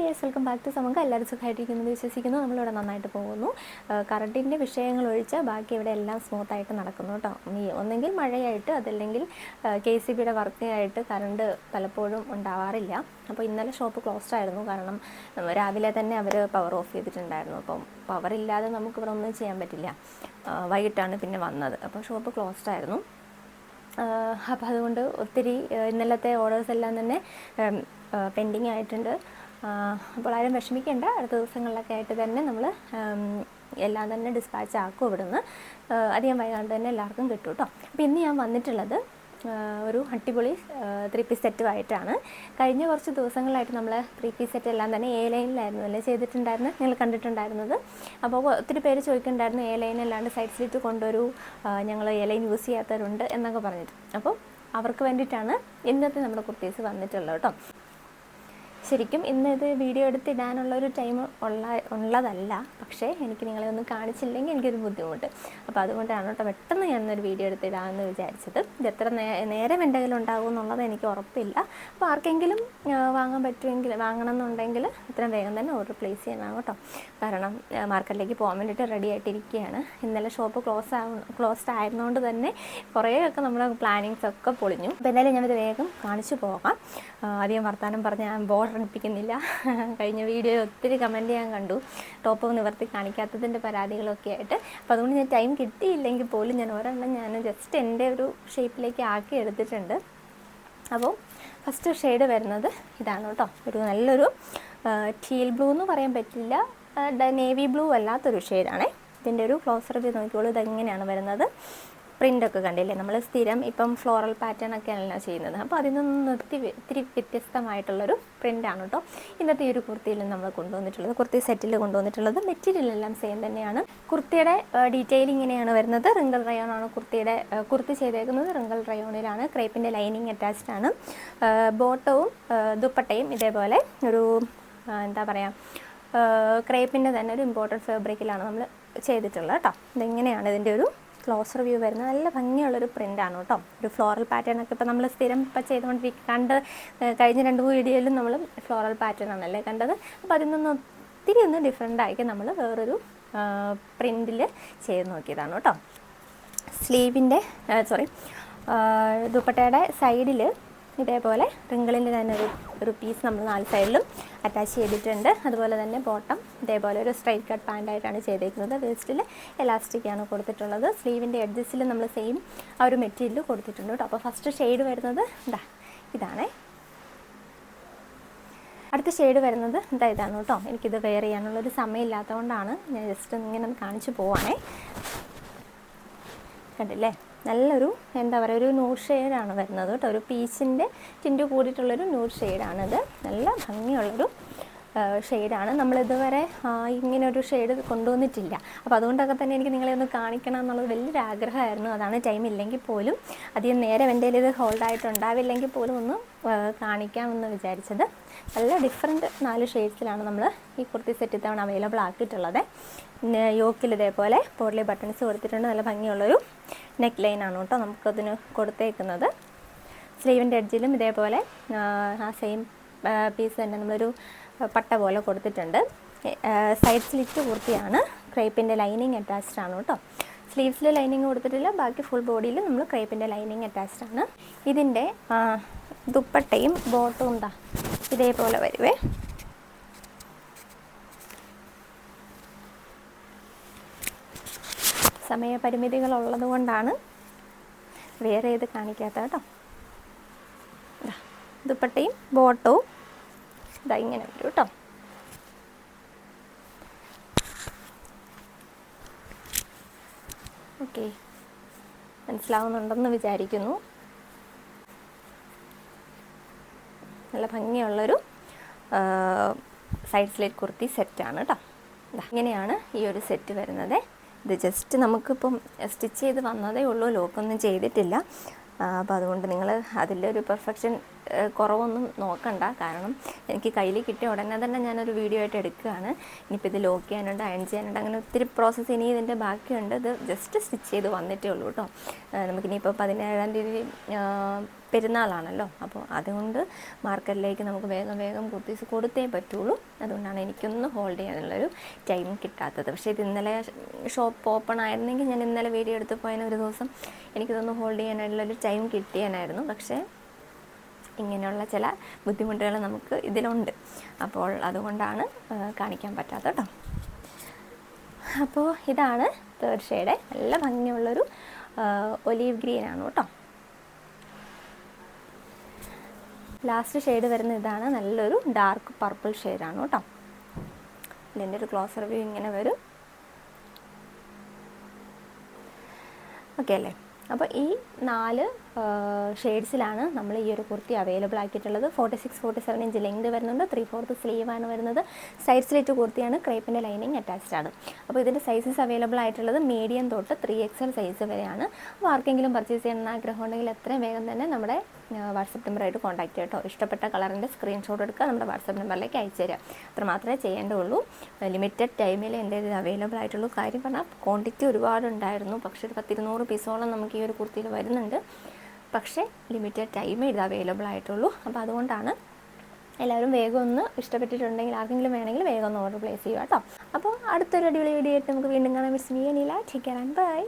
Dears welcome back to സമങ്ക. എല്ലാവരും സുഖമായിട്ടിരിക്കുന്നത് വിശ്വസിക്കുന്നു. നമ്മളിവിടെ നന്നായിട്ട് പോകുന്നു. കറണ്ടിന്റെ വിഷയങ്ങൾ ഒഴിച്ച് ബാക്കി ഇവിടെ എല്ലാം സ്മൂത്തായിട്ട് നടക്കുന്നു കേട്ടോ. ഈ ഒന്നെങ്കിൽ മഴയായിട്ട് അതല്ലെങ്കിൽ കെ സി ബിയുടെ വർക്ക് ആയിട്ട് കറണ്ട് പലപ്പോഴും ഉണ്ടാവാറില്ല. അപ്പോൾ ഇന്നലെ ഷോപ്പ് ക്ലോസ്ഡ് ആയിരുന്നു. കാരണം രാവിലെ തന്നെ അവർ പവർ ഓഫ് ചെയ്തിട്ടുണ്ടായിരുന്നു. അപ്പം പവർ ഇല്ലാതെ നമുക്ക് ഇവിടെ ഒന്നും ചെയ്യാൻ പറ്റില്ല. വൈകിട്ടാണ് പിന്നെ വന്നത്. അപ്പോൾ ഷോപ്പ് ക്ലോസ്ഡ് ആയിരുന്നു. അപ്പോൾ അതുകൊണ്ട് ഒത്തിരി ഇന്നലത്തെ ഓർഡേഴ്സ് എല്ലാം തന്നെ പെൻഡിങ് ആയിട്ടുണ്ട്. അപ്പോൾ ആരും വിഷമിക്കേണ്ട. അടുത്ത ദിവസങ്ങളിലൊക്കെ ആയിട്ട് തന്നെ നമ്മൾ എല്ലാം തന്നെ ഡിസ്പാച്ച് ആക്കും ഇവിടുന്ന്. അധികം വൈകാണ്ട് തന്നെ എല്ലാവർക്കും കിട്ടും കേട്ടോ. അപ്പോൾ ഇന്ന് ഞാൻ വന്നിട്ടുള്ളത് ഒരു അടിപൊളി ത്രീ പീസ് സെറ്റുമായിട്ടാണ് കഴിഞ്ഞ കുറച്ച് ദിവസങ്ങളായിട്ട് നമ്മൾ ത്രീ പീസ് സെറ്റ് എല്ലാം തന്നെ എ ലൈനിലായിരുന്നു അല്ലേ ചെയ്തിട്ടുണ്ടായിരുന്നത്? നിങ്ങൾ കണ്ടിട്ടുണ്ടായിരുന്നത്. അപ്പോൾ ഒത്തിരി പേര് ചോദിക്കുന്നുണ്ടായിരുന്നു എ ലൈൻ അല്ലാണ്ട് സൈഡ് സ്ലിറ്റ് കൊണ്ടൊരു ഞങ്ങൾ എ ലൈൻ യൂസ് ചെയ്യാത്തവരുണ്ട് എന്നൊക്കെ പറഞ്ഞിട്ട്. അപ്പോൾ അവർക്ക് വേണ്ടിയിട്ടാണ് ഇന്നത്തെ നമ്മുടെ കുർത്തീസ് വന്നിട്ടുള്ളത് കേട്ടോ. ശരിക്കും ഇന്ന് ഇത് വീഡിയോ എടുത്തിടാനുള്ള ഒരു ടൈം ഉള്ള ഉള്ളതല്ല. പക്ഷേ എനിക്ക് നിങ്ങളെ ഒന്ന് കാണിച്ചില്ലെങ്കിൽ എനിക്കൊരു ബുദ്ധിമുട്ട്. അപ്പോൾ അതുകൊണ്ടാണ് കേട്ടോ പെട്ടെന്ന് ഞാനൊരു വീഡിയോ എടുത്തിടാമെന്ന് വിചാരിച്ചത്. ഇത് നേരം എന്റെ കയ്യിൽ ഉണ്ടാകും എന്നുള്ളത് എനിക്ക് ഉറപ്പില്ല. അപ്പോൾ ആർക്കെങ്കിലും വാങ്ങാൻ പറ്റുമെങ്കിൽ വാങ്ങണം എന്നുണ്ടെങ്കിൽ ഇത്രയും വേഗം തന്നെ ഓർഡർ പ്ലേസ് ചെയ്യണം കേട്ടോ. കാരണം മാർക്കറ്റിലേക്ക് പോകാൻ വേണ്ടിയിട്ട് റെഡി ആയിട്ടിരിക്കുകയാണ്. ഇന്നലെ ഷോപ്പ് ക്ലോസ് ആവ ക്ലോസ്ഡ് ആയിരുന്നുകൊണ്ട് തന്നെ കുറേയൊക്കെ നമ്മുടെ പ്ലാനിങ്സ് ഒക്കെ പൊളിഞ്ഞു. അപ്പോൾ എന്തായാലും ഞാനിത് വേഗം കാണിച്ചു പോകാം. ആദ്യം വർത്തമാനം പറഞ്ഞ് ഞാൻ ബോർഡർ അടുപ്പിക്കുന്നില്ല കഴിഞ്ഞ വീഡിയോ ഒത്തിരി കമന്റ് ചെയ്യാൻ കണ്ടു. ടോപ്പ് നിവർത്തി കാണിക്കാത്തതിന്റെ പരാതികളൊക്കെ ആയിട്ട്. അപ്പോൾ അതുകൊണ്ട് ഞാൻ ടൈം കിട്ടിയില്ലെങ്കിൽ പോലും ഞാൻ ഒരെണ്ണം ഞാൻ ജസ്റ്റ് എന്റെ ഒരു ഷേപ്പിലേക്ക് ആക്കി എടുത്തിട്ടുണ്ട്. അപ്പോൾ ഫസ്റ്റ് ഷെയ്ഡ് വരുന്നത് ഇതാണ് കേട്ടോ. ഒരു നല്ലൊരു ടീൽ ബ്ലൂ എന്ന് പറയാൻ പറ്റില്ല. നേവി ബ്ലൂ അല്ലാത്തൊരു ഷെയ്ഡാണേ ഇതിന്റെ ഒരു ക്ലോസർ വ്യൂ നോക്കിയോളൂ ഇതെങ്ങനെയാണ് വരുന്നത്? പ്രിന്റൊക്കെ കണ്ടില്ലേ? നമ്മൾ സ്ഥിരം ഇപ്പം ഫ്ലോറൽ പാറ്റേൺ ഒക്കെയാണല്ലോ ചെയ്യുന്നത്. അപ്പോൾ അതിൽ നിന്ന് ഒത്തിരി ഇത്തിരി വ്യത്യസ്തമായിട്ടുള്ളൊരു പ്രിന്റാണ് കേട്ടോ ഇന്നത്തെ ഈ ഒരു കുർത്തിയിൽ നമ്മൾ കൊണ്ടുവന്നിട്ടുള്ളത്. കുർത്തി സെറ്റിൽ കൊണ്ടുവന്നിട്ടുള്ളത് മെറ്റീരിയൽ എല്ലാം സെയിം തന്നെയാണ്. കുർത്തിയുടെ ഡീറ്റെയിൽ ഇങ്ങനെയാണ് വരുന്നത്. റിങ്കിൾ റയോൺ ആണ് കുർത്തിയുടെ കുർത്തി ചെയ്തേക്കുന്നത്. റിങ്കിൾ റയോണിലാണ് ക്രേപ്പിന്റെ ലൈനിങ് അറ്റാച്ച്ഡ് ആണ്. ബോട്ടവും ദുപ്പട്ടയും ഇതേപോലെ ഒരു എന്താ പറയുക ക്രേപ്പിന്റെ തന്നെ ഒരു ഇമ്പോർട്ടന്റ് ഫാബ്രിക്കിലാണ് നമ്മൾ ചെയ്തിട്ടുള്ളത് കേട്ടോ ഇതെങ്ങനെയാണ് ഇതിന്റെ ഒരു ക്ലോസർ വ്യൂ വരുന്ന നല്ല ഭംഗിയുള്ളൊരു പ്രിന്റാണ് കേട്ടോ. ഒരു ഫ്ലോറൽ പാറ്റേൺ ഒക്കെ ഇപ്പോൾ നമ്മൾ സ്ഥിരം ഇപ്പോൾ ചെയ്തുകൊണ്ടിരിക്കുക കണ്ട് കഴിഞ്ഞ രണ്ട് വീഡിയോയിലും നമ്മൾ ഫ്ലോറൽ പാറ്റേൺ ആണല്ലേ കണ്ടത്. അപ്പോൾ അതിൽ നിന്ന് ഒത്തിരി ഒന്ന് ഡിഫറെന്റ് ആയിരിക്കും നമ്മൾ വേറൊരു പ്രിന്റിൽ ചെയ്ത് നോക്കിയതാണ് കേട്ടോ. സ്ലീവിന്റെ സോറി ദുപ്പട്ടയുടെ സൈഡിൽ ഇതേപോലെ റിങ്കിളിന്റെ തന്നെ ഒരു ഒരു പീസ് നമ്മൾ നാല് സൈഡിലും അറ്റാച്ച് ചെയ്തിട്ടുണ്ട്. അതുപോലെ തന്നെ ബോട്ടം ഇതേപോലെ ഒരു സ്ട്രൈറ്റ് കട്ട് പാന്റായിട്ടാണ് ചെയ്തേക്കുന്നത്. വേസ്റ്റിൽ എലാസ്റ്റിക്കാണ് കൊടുത്തിട്ടുള്ളത്. സ്ലീവിന്റെ എഡ്ജസിൽ നമ്മൾ സെയിം ആ ഒരു മെറ്റീരിയൽ കൊടുത്തിട്ടുണ്ട് കേട്ടോ. അപ്പോൾ ഫസ്റ്റ് ഷെയ്ഡ് വരുന്നത് ഇതാ ഇതാണ്. അടുത്ത ഷെയ്ഡ് വരുന്നത് ഇതാ ഇതാണ് കേട്ടോ. എനിക്കിത് വെയർ ചെയ്യാനുള്ളൊരു സമയമില്ലാത്തതുകൊണ്ടാണ് ഞാൻ ജസ്റ്റ് ഇങ്ങനെ കാണിച്ചു പോവാണേ. കണ്ടില്ലേ? നല്ലൊരു എന്താ പറയുക ഒരു നൂർ ഷെയ്ഡാണ് വരുന്നത് കേട്ടോ. ഒരു പീച്ചിന്റെ ടിന്റ് കൂടിയിട്ടുള്ളൊരു നൂർ ഷെയ്ഡാണിത്. നല്ല ഭംഗിയുള്ളൊരു ഷെയ്ഡാണ്. നമ്മളിതുവരെ ഒരു ഷെയ്ഡ് കൊണ്ടുവന്നിട്ടില്ല. അപ്പോൾ അതുകൊണ്ടൊക്കെ തന്നെ എനിക്ക് നിങ്ങളെ ഒന്ന് കാണിക്കണം എന്നുള്ളത് വലിയൊരു ആഗ്രഹമായിരുന്നു അതാണ് ടൈം ഇല്ലെങ്കിൽ പോലും. അധികം നേരം എന്റെ ഇത് ഹോൾഡ് ഹോൾഡായിട്ടുണ്ടാവില്ലെങ്കിൽ പോലും ഒന്ന് കാണിക്കാമെന്ന് വിചാരിച്ചത്. നല്ല ഡിഫറെന്റ് നാല് ഷെയ്ഡ്സിലാണ് നമ്മൾ ഈ കുർത്തി സെറ്റ് ഇത്തവണ അവൈലബിൾ ആക്കിയിട്ടുള്ളത്. യോക്കിൽ ഇതേപോലെ പോർലി ബട്ടൺസ് കൊടുത്തിട്ടുണ്ട്. നല്ല ഭംഗിയുള്ളൊരു നെക്ക് ലൈനാണ് കേട്ടോ നമുക്കതിന് കൊടുത്തേക്കുന്നത്. സ്ലീവിന്റെ എഡ്ജിലും ഇതേപോലെ ആ സെയിം പീസ് തന്നെ നമ്മളൊരു പട്ട പോലെ കൊടുത്തിട്ടുണ്ട്. സൈഡ് സ്ലിറ്റ് കുർത്തിയാണ്. ക്രേപ്പിന്റെ ലൈനിങ് അറ്റാച്ച്ഡ് ആണ് കേട്ടോ. സ്ലീവ്സിൽ ലൈനിങ് കൊടുത്തിട്ടില്ല. ബാക്കി ഫുൾ ബോഡിയിൽ നമ്മൾ ക്രേപ്പിന്റെ ലൈനിങ് അറ്റാച്ച്ഡ് ആണ്. ഇതിന്റെ ദുപ്പട്ടയും ബോട്ടും എന്താ ഇതേപോലെ വരുവേ. സമയപരിമിതികളുള്ളത് കൊണ്ടാണ് വേറെ ഇത് കാണിക്കാത്ത കേട്ടോ. ദുപ്പട്ടയും ബോട്ടവും ഇതാ ഇങ്ങനെ വരും കേട്ടോ. ഓക്കെ. മനസ്സിലാവുന്നുണ്ടെന്ന് വിചാരിക്കുന്നു. നല്ല ഭംഗിയുള്ളൊരു സൈഡ് സ്ലേറ്റ് കുർത്തി സെറ്റാണ് കേട്ടോ. ഇങ്ങനെയാണ് ഈ ഒരു സെറ്റ് വരുന്നത്. ഇത് ജസ്റ്റ് നമുക്കിപ്പം സ്റ്റിച്ച് ചെയ്ത് വന്നതേ ഉള്ളൂ ലോക്കൊന്നും ചെയ്തിട്ടില്ല. അപ്പോൾ അതുകൊണ്ട് നിങ്ങൾ അതിന്റെ ഒരു പെർഫെക്ഷൻ കുറവൊന്നും നോക്കണ്ട. കാരണം എനിക്ക് കയ്യിൽ കിട്ടിയ ഉടനെ തന്നെ ഞാനൊരു വീഡിയോ ആയിട്ട് എടുക്കുകയാണ്. ഇനിയിപ്പോൾ ഇത് ലോക്ക് ചെയ്യാനുണ്ട് അയൺ ചെയ്യാനുണ്ട് അങ്ങനെ ഒത്തിരി പ്രോസസ്സ് ഇനി ഇതിന്റെ ബാക്കിയുണ്ട്. ഇത് ജസ്റ്റ് സ്റ്റിച്ച് ചെയ്ത് വന്നിട്ടേ ഉള്ളൂ കേട്ടോ നമുക്കിനിയിപ്പോൾ പതിനേഴാം തീയതി പെരുന്നാളാണല്ലോ. അപ്പോൾ അതുകൊണ്ട് മാർക്കറ്റിലേക്ക് നമുക്ക് വേഗം വേഗം കുർത്തീസ് കൊടുത്തേ പറ്റുള്ളൂ. അതുകൊണ്ടാണ് എനിക്കൊന്ന് ഹോൾഡ് ചെയ്യാനുള്ളൊരു ടൈം കിട്ടാത്തത്. പക്ഷേ ഇത് ഇന്നലെ ഷോപ്പ് ഓപ്പൺ ആയിരുന്നെങ്കിൽ ഞാൻ ഇന്നലെ വീഡിയോ എടുത്ത് പോയതിന് ഒരു ദിവസം എനിക്കിതൊന്ന് ഹോൾഡ് ചെയ്യാനായിട്ടുള്ളൊരു ടൈം കിട്ടിയാനായിരുന്നു. പക്ഷേ ഇങ്ങനെയുള്ള ചില ബുദ്ധിമുട്ടുകൾ നമുക്ക് ഇതിലുണ്ട്. അപ്പോൾ അതുകൊണ്ടാണ് കാണിക്കാൻ പറ്റാത്ത കേട്ടോ അപ്പോൾ ഇതാണ് തേർഡ് നല്ല ഭംഗിയുള്ളൊരു ഒലീവ് ഗ്രീൻ ആണ് കേട്ടോ ലാസ്റ്റ് ഷെയ്ഡ് വരുന്ന ഇതാണ് നല്ലൊരു ഡാർക്ക് പർപ്പിൾ ഷെയ്ഡാണ് കേട്ടോ ഇതിന്റെ ഒരു ക്ലോസർ വ്യൂ ഇങ്ങനെ വരും. ഓക്കെ അല്ലേ? അപ്പോൾ ഈ നാല് ഷെയ്ഡ്സിലാണ് നമ്മൾ ഈ ഒരു kurti available ആക്കിയിട്ടുള്ളത്. Forty six forty seven inch length വരുന്നുണ്ട്. ത്രീ ഫോർത്ത് ആണ് വരുന്നത്. സൈഡ് സ്ലിറ്റ് കുർത്തിയാണ് ക്രേപ്പിന്റെ ലൈനിങ് അറ്റാച്ച്ഡ് ആണ്. അപ്പോൾ ഇതിന്റെ സൈസസ് അവൈലബിൾ ആയിട്ടുള്ളത് മീഡിയം തൊട്ട് ത്രീ എക്സൽ സൈസ് വരെയാണ്. അപ്പോൾ ആർക്കെങ്കിലും പർച്ചേസ് ചെയ്യണമെന്ന് ആഗ്രഹം ഉണ്ടെങ്കിൽ എത്രയും വേഗം തന്നെ നമ്മുടെ വാട്സപ്പ് നമ്പറായിട്ട് കോൺടാക്ട് ചെയ്യുക ഇഷ്ടപ്പെട്ട കളറിന്റെ സ്ക്രീൻഷോട്ട് എടുക്കുക നമ്മുടെ വാട്സപ്പ് നമ്പറിലേക്ക് അയച്ചു തരിക. അത്ര മാത്രമേ ചെയ്യേണ്ടുള്ളൂ. ലിമിറ്റഡ് ടൈമിൽ എന്റെ ഇത് അവൈലബിൾ ആയിട്ടുള്ളൂ കാര്യം പറഞ്ഞാൽ ക്വാണ്ടിറ്റി ഒരുപാടുണ്ടായിരുന്നു. പക്ഷേ ഒരു പത്തിരുന്നൂറ് പീസോളം നമുക്ക് ഈ ഒരു കുർത്തിയിൽ വരുന്നുണ്ട്. പക്ഷേ ലിമിറ്റഡ് ടൈമിൽ ഇത് അവൈലബിൾ ആയിട്ടുള്ളൂ. അപ്പോൾ അതുകൊണ്ടാണ് എല്ലാവരും വേഗം ഒന്ന് ഇഷ്ടപ്പെട്ടിട്ടുണ്ടെങ്കിൽ ആർക്കെങ്കിലും വേണമെങ്കിൽ വേഗം ഒന്ന് ഓർഡർ പ്ലേസ് ചെയ്യുക കേട്ടോ. അപ്പോൾ അടുത്തൊരു അടിപൊളി വീഡിയോ ആയിട്ട് നമുക്ക് വീണ്ടും കാണാൻ miss take care and bye